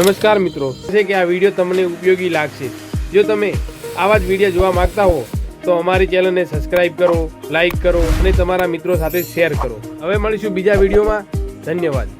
નમસ્કાર મિત્રો. છે કે આ વીડિયો તમને ઉપયોગી લાગશે. જો તમે આવા જ વીડિયો જોવા માંગતા હો, તો અમારી ચેનલને સબસ્ક્રાઈબ કરો લાઈક કરો અને તમારા મિત્રો સાથે શેર કરો. હવે મળીશું બીજા વિડીયોમાં. ધન્યવાદ.